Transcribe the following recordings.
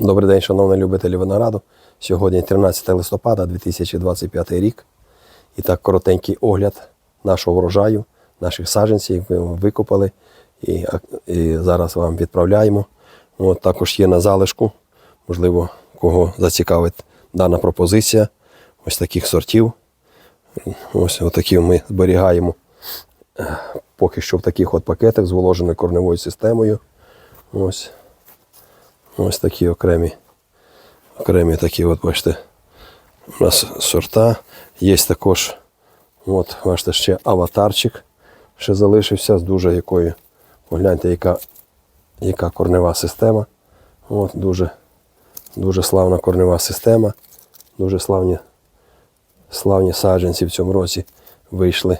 Добрий день, шановні любителі винограду. Сьогодні 13 листопада 2025 рік. І так коротенький огляд нашого врожаю, наших саджанців, ми викопали. І, і зараз вам відправляємо. От, також є на залишку, можливо, кого зацікавить дана пропозиція. Ось таких сортів. Ось отакі ми зберігаємо е, поки що в таких от пакетах з вложеною корневою системою. Ось. Ось такі окремі. Окремі такі, от бачите, у нас сорта. Є також, от, бачите, ще аватарчик ще залишився з дуже якою. Погляньте, яка, яка корнева система. От, дуже, дуже славна корнева система. Дуже славні, славні саджанці в цьому році вийшли.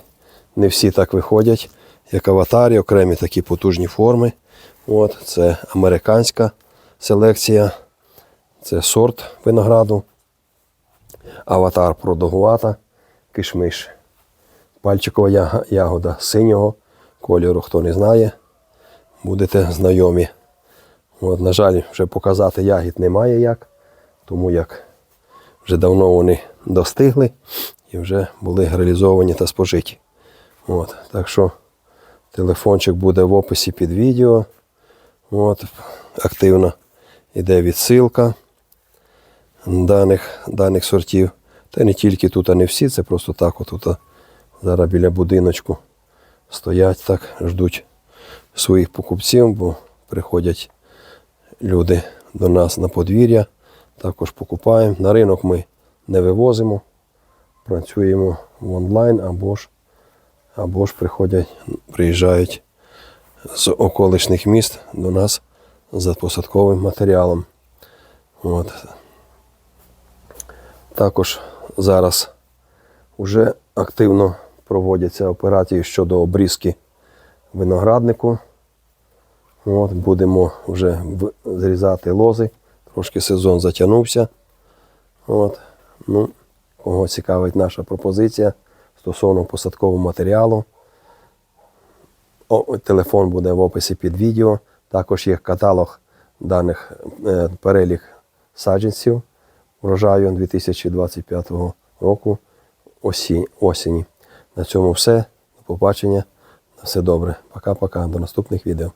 Не всі так виходять, як аватарі, окремі такі потужні форми. От, це американська селекція. Це сорт винограду. Аватар продовгувата, кишмиш. Пальчикова ягода синього кольору, хто не знає, будете знайомі. От, на жаль, вже показати ягід немає як, тому як вже давно вони достигли і вже були реалізовані та спожиті. От, так що телефончик буде в описі під відео. От, активно йде відсилка даних, даних сортів. Та не тільки тут, а не всі, це просто так. От, от, зараз біля будиночку стоять так, ждуть своїх покупців, бо приходять люди до нас на подвір'я, також покупаємо. На ринок ми не вивозимо, працюємо в онлайн або ж, або ж приходять, приїжджають з околишніх міст до нас за посадковим матеріалом. От. Також зараз вже активно проводяться операції щодо обрізки винограднику. От, будемо вже зрізати лози. Трошки сезон затягнувся. От. Ну, кого цікавить наша пропозиція стосовно посадкового матеріалу. О, телефон буде в описі під відео. Також є каталог даних е, перелік саджанців врожаю 2025 року осі, осені. На цьому все. До побачення. На все добре. Пока-пока. До наступних відео.